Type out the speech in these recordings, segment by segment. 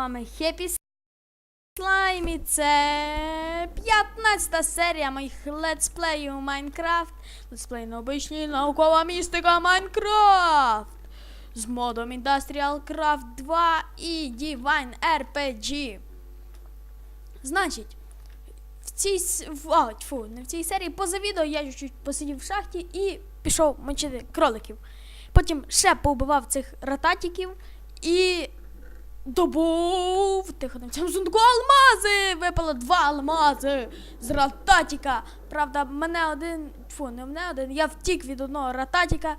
вами Хеппі Слайм і це 15 серія моїх летсплеїв Майнкрафт. Летсплей на обичній наукова містика Майнкрафт. З модом Industrial Craft 2 і Divine RPG. Значить, в цій в, тьфу, не в цій серії поза відео я чуть-чуть посидів в шахті і пішов мочити кроликів. Потім ще поубивав цих рататіків і добув тихо цьому сундуку алмази! Випало два алмази з рататіка. Правда, мене один. Фу, не мене один. Я втік від одного рататіка.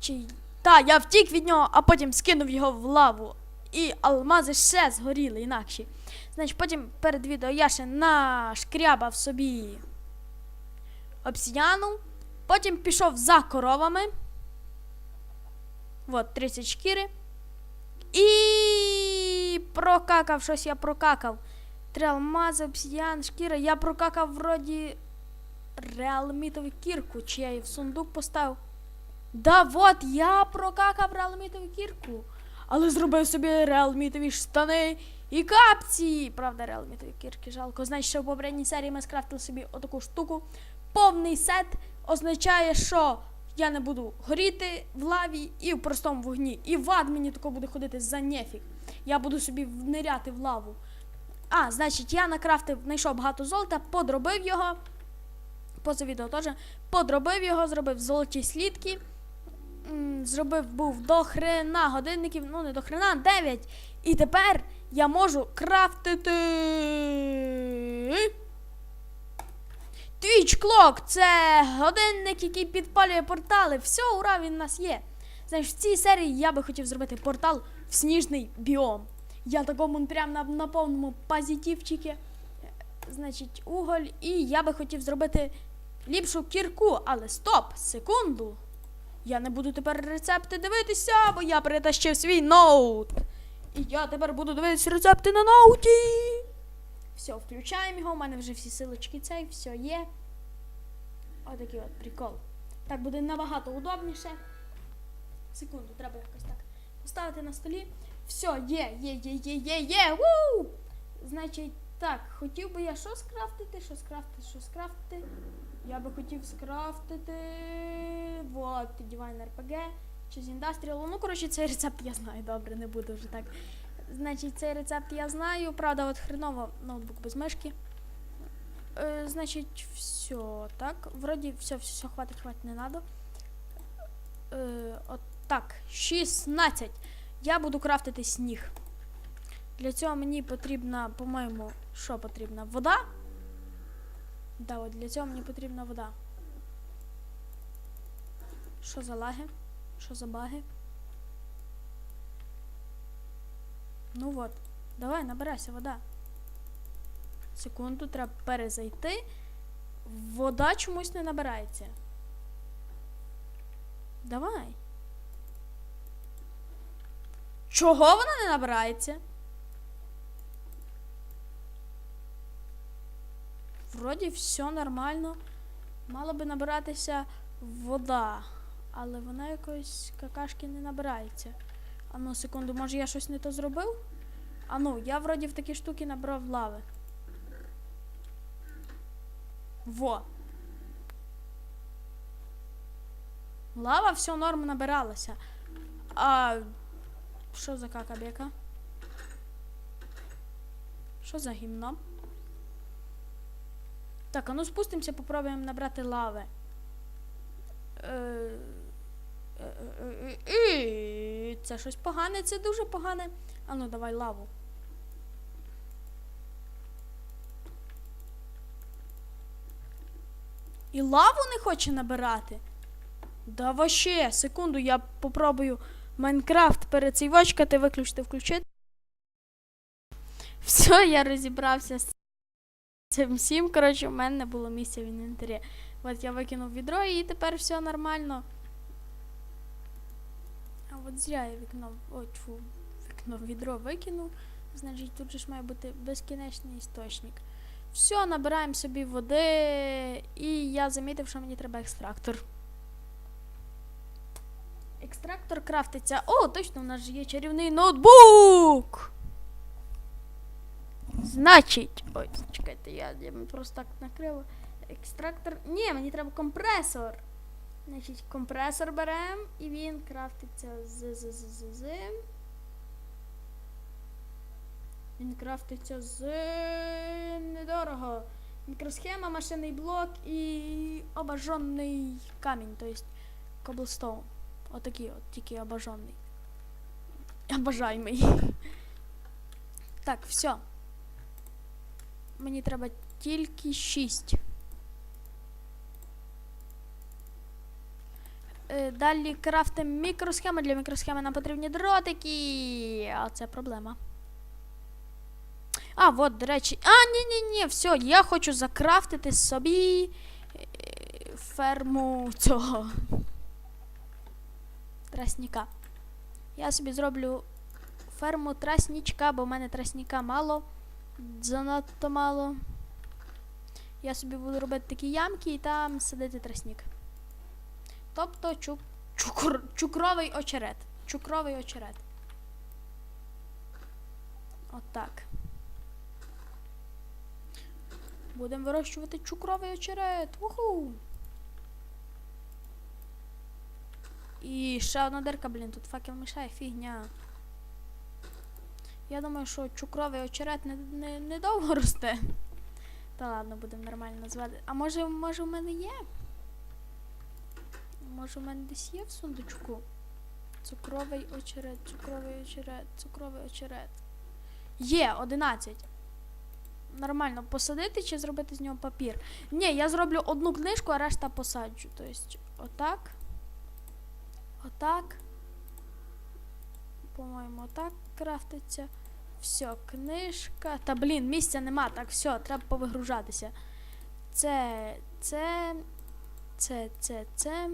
Чи. Та, я втік від нього, а потім скинув його в лаву. І алмази ще згоріли інакші. Значить, потім перед відео я ще нашкрябав собі обсідіану. Потім пішов за коровами. От, 30 шкіри. І прокакав щось я прокакав. Три алмази, шкіра. Я прокакав вроді реалмітову кірку, чи я її в сундук поставив. Да, от я прокакав реалмітову кірку. Але зробив собі реалмітові штани і капці. Правда, реалмітові кірки жалко. Значить, що в попередній серії ми скрафтили собі отаку штуку. Повний сет означає, що я не буду горіти в лаві і в простому вогні. І в ад мені тако буде ходити за нефіг. Я буду собі вниряти в лаву. А, значить, я накрафтив, знайшов багато золота, подробив його. Поза відео теж. Подробив його, зробив золоті слідки. Зробив був до хрена годинників, ну не до хрена, 9. І тепер я можу крафтити. Clock – це годинник, який підпалює портали. Все, ура, він у нас є. Знаєш, в цій серії я би хотів зробити портал в сніжний біом. Я такому прям на, на повному позитивчики. Значить, уголь. І я би хотів зробити ліпшу кірку, але стоп, секунду. Я не буду тепер рецепти дивитися, бо я перетащив свій ноут. І я тепер буду дивитися рецепти на ноуті. Все, включаємо його. У мене вже всі силочки цей, все є. Отакий от прикол. Так буде набагато удобніше. Секунду, треба якось так поставити на столі. Все, є, є, є, є, є, є. Ву! Значить, так, хотів би я що скрафтити, що скрафтити, що скрафтити. Я би хотів скрафтити. Вот, Divine RPG чи з Industrial. Ну, коротше, цей рецепт я знаю, добре, не буду вже так. Значить, цей рецепт я знаю. Правда, от хреново ноутбук без мишки. Е, значить, все, так. Вроді все, все, все, хватить, хватить, не надо. Е, от так, 16. Я буду крафтити сніг. Для цього мені потрібна, по-моєму, що потрібна? Вода. Да, от для цього мені потрібна вода. Що за лаги? Що за баги? Ну от. Давай, набирайся, вода. Секунду, треба перезайти. Вода чомусь не набирається. Давай. Чого вона не набирається? Вроді все нормально. Мала би набиратися вода, але вона якось какашки не набирається. А ну, секунду, може я щось не то зробив? А ну, я вроді в такі штуки набрав лави. Во. Лава все норм набиралася. А що за какабека? Що за гімно? Так, а ну спустимося, попробуємо набрати лави. Е, Це щось погане, це дуже погане. А ну давай лаву. І лаву не хоче набирати. Да вообще, секунду, я попробую Майнкрафт перецейвочкати, виключити, включити. Все, я розібрався з цим всім. Коротше, у мене не було місця в інвентарі. От я викинув відро і тепер все нормально. От зря я вікно. Ой, фу, вікно відро викинув. Значить, тут же ж має бути безкінечний істочник. Все, набираємо собі води, і я замітив, що мені треба екстрактор. Екстрактор крафтиться. О, точно, у нас же є чарівний ноутбук! Значить. Ой, чекайте, я, я просто так накрив. Екстрактор. Ні, мені треба компресор. Значить, компресор беремо і він крафтиться з з з з з. Він крафтиться з недорого. Мікросхема, машинний блок і обожжений камінь, тобто коблстоун. Отакий от, тільки обожжений. Обожаємий. Так, все. Мені треба тільки 6. Далі крафтимо мікросхеми. Для мікросхеми нам потрібні дротики. А це проблема. А, от, до речі. А, ні-ні-ні, все, я хочу закрафтити собі е, ферму цього. Трасніка. Я собі зроблю ферму траснічка, бо в мене трасніка мало. Занадто мало. Я собі буду робити такі ямки і там садити тростник. Тобто чук, чукр, чукровий очерет. Чукровий очерет. Отак. Будемо вирощувати чукровий очерет. Уху! І ще одна дирка, блін, тут факел мішає, фігня. Я думаю, що чукровий очерет не, не, не росте. Та ладно, будемо нормально назвати. А може, може в мене є? Може в мене десь є в сундучку? Цукровий очерет, цукровий очерет, цукровий очерет. Є, 11. Нормально посадити чи зробити з нього папір? Ні, я зроблю одну книжку, а решта посаджу. Тобто, отак. Отак. По-моєму, отак крафтиться. Все, книжка. Та блін, місця нема. Так, все, треба повигружатися. Це, це, це, це, це.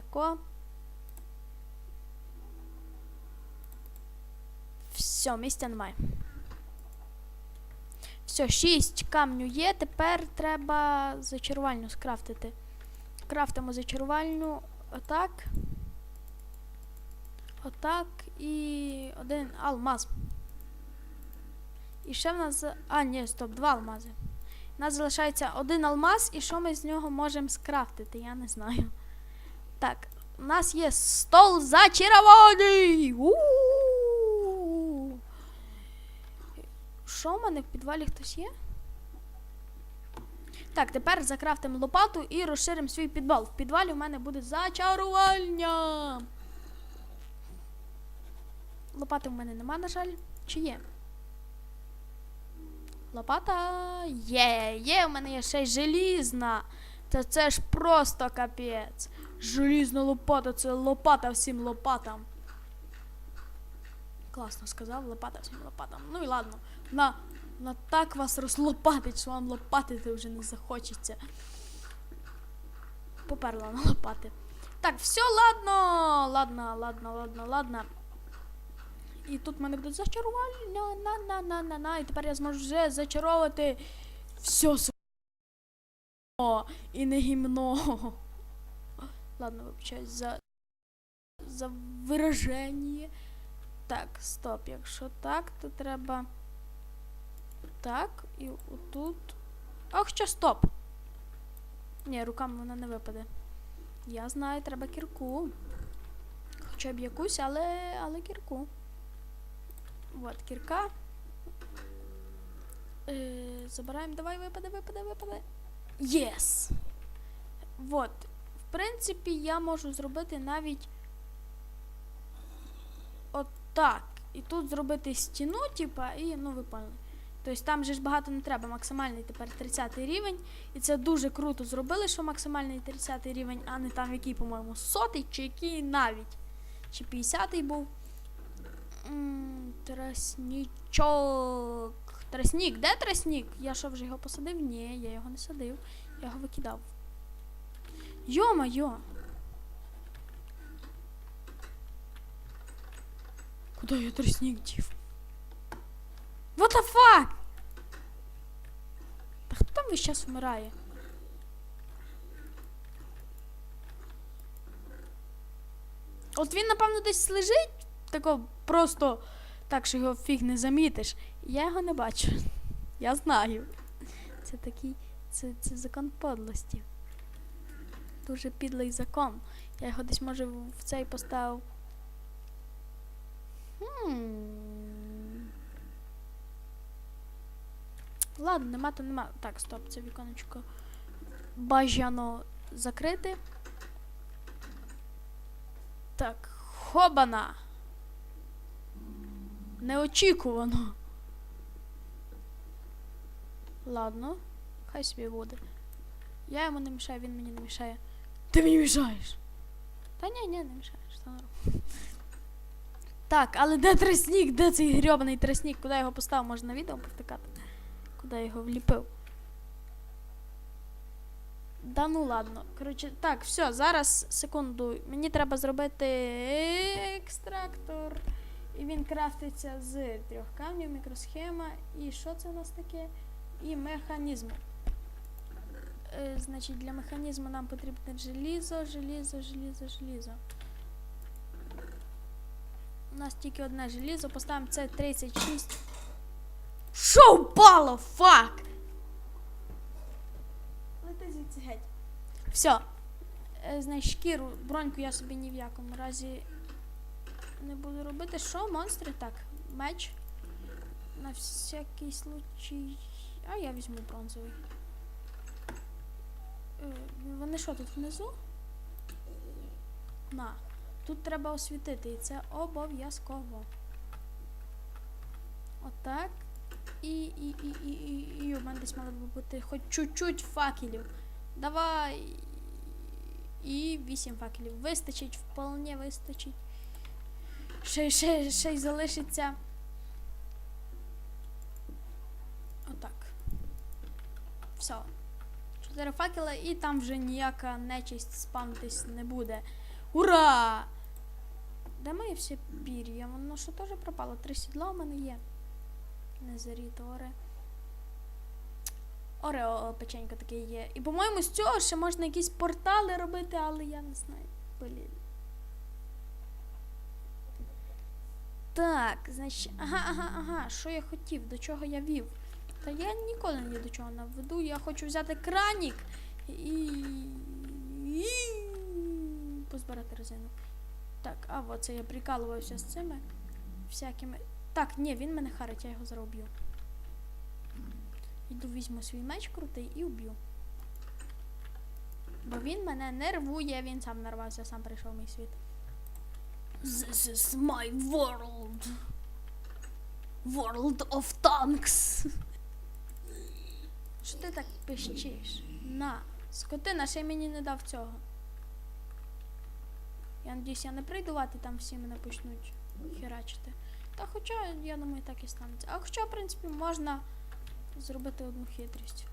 Тако. Все, місця немає. Все, 6 камню є. Тепер треба зачарувальню скрафтити. Крафтимо зачарувальню отак. Отак і один алмаз. І ще в нас. А, ні, стоп, два алмази. У нас залишається один алмаз, і що ми з нього можемо скрафтити, я не знаю. Так, у нас є стол зачарований! Що в мене в підвалі хтось є? Так, тепер закрафтимо лопату і розширимо свій підвал. В підвалі у мене буде зачарування. Лопати в мене нема, на жаль. Чи є? Лопата є, є, у мене є ще й желізна. Та це ж просто капець. Желізна лопата, це лопата всім лопатам. Класно сказав, лопата всім лопатам. Ну і ладно. На, на так вас розлопатить, що вам лопатити вже не захочеться. Поперла на лопати. Так, все, ладно, ладно, ладно, ладно, ладно. І тут в мене буде зачарування. На, на, на, на, на. І тепер я зможу вже зачаровувати все село. І не гімно. Ладно, вибачаюсь за. За вираження. Так, стоп. Якщо так, то треба. Так, і отут. Ах, що стоп. Ні, руками вона не випаде. Я знаю, треба кірку. Хоча б якусь, але, але кірку. Вот, кірка. Е, забираємо. Давай, випаде, випаде, випаде. Єс! Вот. В принципі, я можу зробити навіть отак. І тут зробити стіну, типа, і, ну, ви. Тобто там же ж багато не треба. Максимальний тепер 30 рівень. І це дуже круто зробили, що максимальний 30 рівень, а не там який, по-моєму, сотий, чи який навіть. Чи 50-й був. Траснічок. Тросник, де тросник? Я що вже його посадив? Ні, я його не садив. Я його викидав. Йо-моє! Куди я тросник дів? What the fuck? Та хто там весь час вмирає? От він, напевно, десь лежить, тако просто так, що його фіг не замітиш. Я його не бачу. Я знаю. Це такий. Це, це закон подлості. Дуже підлий закон. Я його десь може в цей поставив. Хм. Ладно, нема, то нема. Так, стоп, це віконечко бажано закрити. Так, хобана. Неочікувано. Ладно, хай собі буде. Я йому не мішаю, він мені не мішає. Ти мені мішаєш. Та ні, ні, не мішаєш. Все норм. Так, але де тростник? Де цей грьобаний тростник? Куди я його поставив? Можна на відео повтикати? Куди я його вліпив? Да ну ладно. Коротше, так, все, зараз секунду. Мені треба зробити екстрактор. І він крафтиться з трьох камнів, мікросхема. І що це у нас таке? І механізму. Е, значить, для механізму нам потрібне желізо, желізо, желізо, желізо. У нас тільки одне желізо, поставимо це 36. Що впало? Фак! Лети геть. Все. Значить, шкіру, броньку я собі ні в якому разі не буду робити. Що, монстри? Так, меч. На всякий случай. А я візьму бронзовий. Е, Вони що тут внизу? На. Тут треба освітити, і це обов'язково. Отак. І, і, і, і, і, і у мене десь мало би бути хоч чуть-чуть факелів. Давай. І вісім факелів. Вистачить, вполне вистачить. Ще, ще, ще й залишиться. Отак. Все. Чотири факела, і там вже ніяка нечисть спамтись не буде. Ура! Де моє всі пір'я? Воно що теж пропало? Три сідла у мене є. Незаріт оре. Орео печенько таке є. І, по-моєму, з цього ще можна якісь портали робити, але я не знаю. Блін. Так, значить, ага, ага, ага, що я хотів, до чого я вів? Та я ніколи ні до чого не веду. Я хочу взяти кранік і. і... позбирати резину. Так, а от це я прикалувався з цими всякими. Так, ні, він мене харить, я його зараз уб'ю. Йду візьму свій меч крутий і уб'ю. Бо він мене нервує, він сам нарвався, сам прийшов в мій світ. This is my world. World of tanks. Що ти так пищиш? На, скотина ще мені не дав цього. Я надіюсь, я не прийду вати, там всі мене почнуть херачити. Та хоча, я думаю, так і станеться. А хоча, в принципі, можна зробити одну хитрість.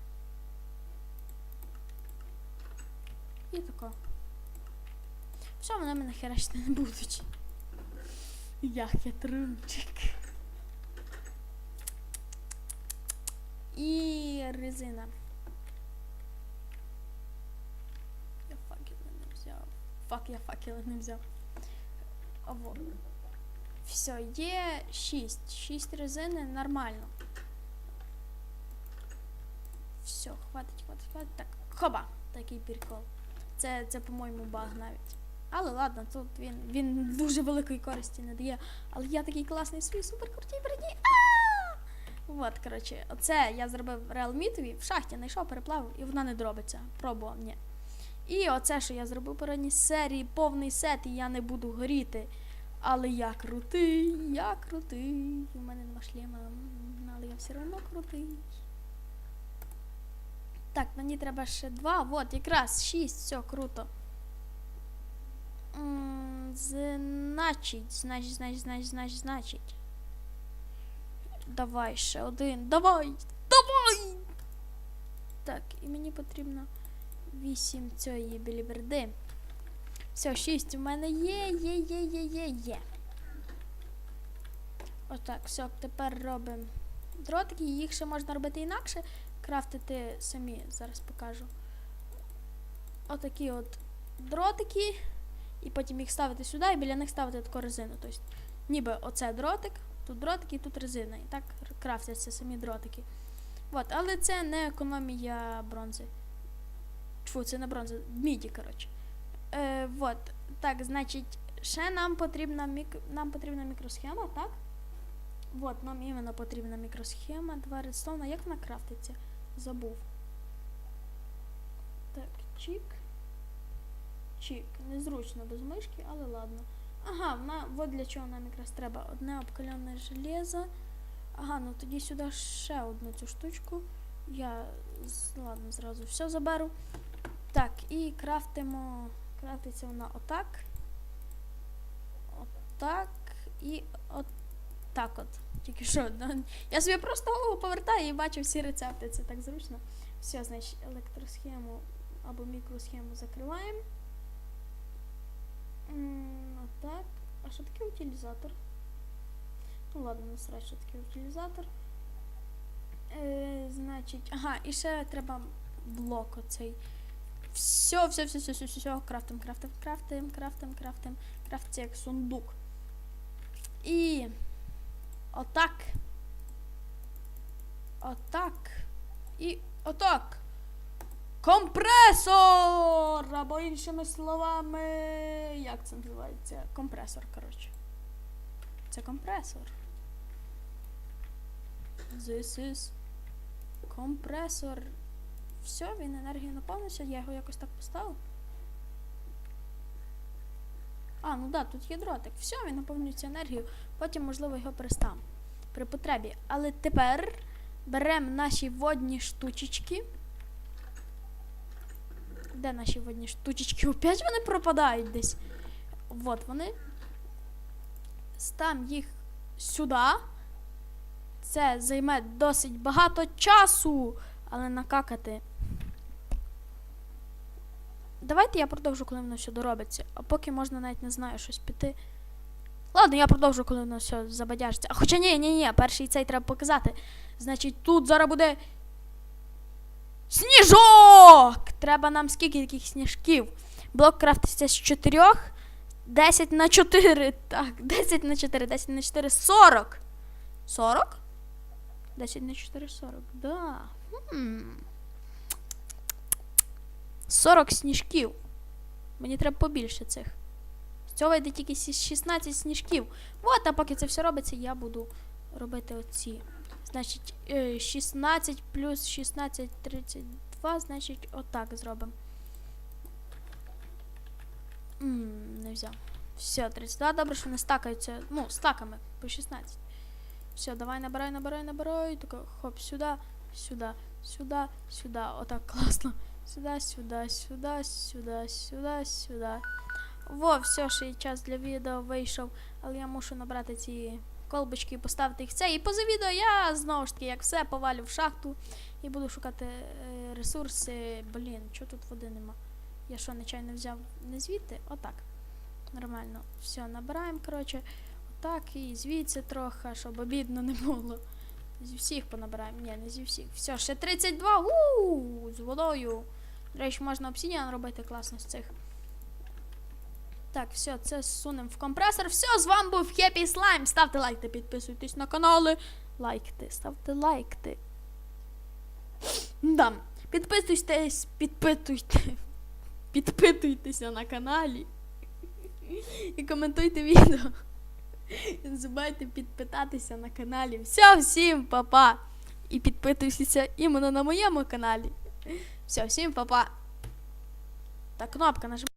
І тако. Все, вони мене херачити не будуть. Я хитрунчик. І резина. Я факели не взяв. Фак, я факели не взяв. А вот. Все, є 6. 6 резини нормально. Все, хватить, хватить, хватить. Так, хоба! Такий прикол. Це, це по-моєму, баг навіть. Але ладно, тут він, він дуже великої користі не дає. Але я такий класний свій супер крутій броні. От, коротше, оце я зробив реалмітові, в шахті знайшов, переплавив, і вона не дробиться. Пробував, ні. І оце, що я зробив по ранній серії, повний сет, і я не буду горіти. Але я крутий, я крутий. У мене нема шлема, але я все одно крутий. Так, мені треба ще два. От, якраз шість, все круто. Значить, значить, значить, значить, значить, значить. Давай ще один. Давай! Давай! Так, і мені потрібно вісім цієї біліберди. Все, шість у мене є, є, є, є, є, є. Отак, все, тепер робимо дротики, їх ще можна робити інакше. Крафтити самі, зараз покажу. Отакі от дротики. І потім їх ставити сюди і біля них ставити таку резину. Тобто, ніби оце дротик, тут дротики, тут резина. І так крафтяться самі дротики. От, але це не економія бронзи. Чфу, це не бронза, міді, коротше. Е, от, так, значить, ще нам потрібна мік... нам потрібна мікросхема, так? От, нам іменно потрібна мікросхема, два редстоуна. Як вона крафтиться? Забув. Так, чік. Чік. Незручно без мишки, але ладно. Ага, вона, от для чого нам якраз треба. Одне обкалене железо. Ага, ну тоді сюди ще одну цю штучку. Я ладно, зразу все заберу. Так, і крафтимо. Крафтиться вона отак. Отак. І отак от. Тільки що. да. Я собі просто голову повертаю і бачу всі рецепти. Це так зручно. Все, значить, електросхему або мікросхему закриваємо. М, Отак. А що таке утилізатор? Ну ладно, насрать, що таке утилізатор. Е, значить, ага, і ще треба блок оцей. Все, все, все, все, все, все, все, крафтим, крафтим, крафтим, крафтим, крафтим, крафтиться як сундук. І отак. Отак. І отак. Компресор! Або іншими словами. Як це називається? Компресор, коротше. Це компресор. This is компресор. Все, він енергію наповнився, я його якось так поставив. А, ну да, тут є дротик. Все, він наповнюється енергією. Потім, можливо, його переставимо при потребі. Але тепер беремо наші водні штучечки. Де наші водні штучечки? Опять вони пропадають десь. От вони. Стам їх сюди. Це займе досить багато часу, але накакати. Давайте я продовжу, коли воно все доробиться. А поки можна навіть не знаю щось піти. Ладно, я продовжу, коли воно все забадяжиться. А хоча ні, ні, ні, перший цей треба показати. Значить, тут зараз буде. Сніжок! Треба нам скільки таких сніжків? Блок крафтиться з 4. 10 на 4. Так, 10 на 4, 10 на 4, 40. 40? 10 на 4, 40. Да. Хм. 40 сніжків. Мені треба побільше цих. З цього йде тільки 16 сніжків. От, а поки це все робиться, я буду робити оці. Значить, е, 16 плюс 16, 32, значить, отак зробимо. М, Не взяв. Все, 32, добре, що не стакаються. Ну, стаками по 16. Все, давай набирай, набирай, набирай. Тако, хоп, сюди, сюди, сюди, сюди. Отак класно. Сюди, сюди, сюди, сюди, сюди, сюди. Во, все, ще час для відео вийшов. Але я мушу набрати ці колбочки поставити їх це. І поза відео я знову ж таки, як все, повалю в шахту і буду шукати е, ресурси. Блін, чого тут води нема? Я що, нечайно взяв не звідти? Отак. Нормально. Все, набираємо, коротше. Отак і звідси трохи, щоб обідно не було. Зі всіх понабираємо. Ні, не зі всіх. Все, ще 32. у з водою. До речі, можна обсідіан робити класно з цих. Так, все, це сунемо в компресор. Все, з вами був Happy Slime. Ставте лайки, підписуйтесь на канали. Лайкти, ставте лайкти. Да. Підписуйтесь, підпитуйте. Підпитуйтеся на каналі. І коментуйте відео. І не забувайте підпитатися на каналі. Все, всім па-па. І підписуйтеся іменно на моєму каналі. Все, всім па-па. Та кнопка нажимайте.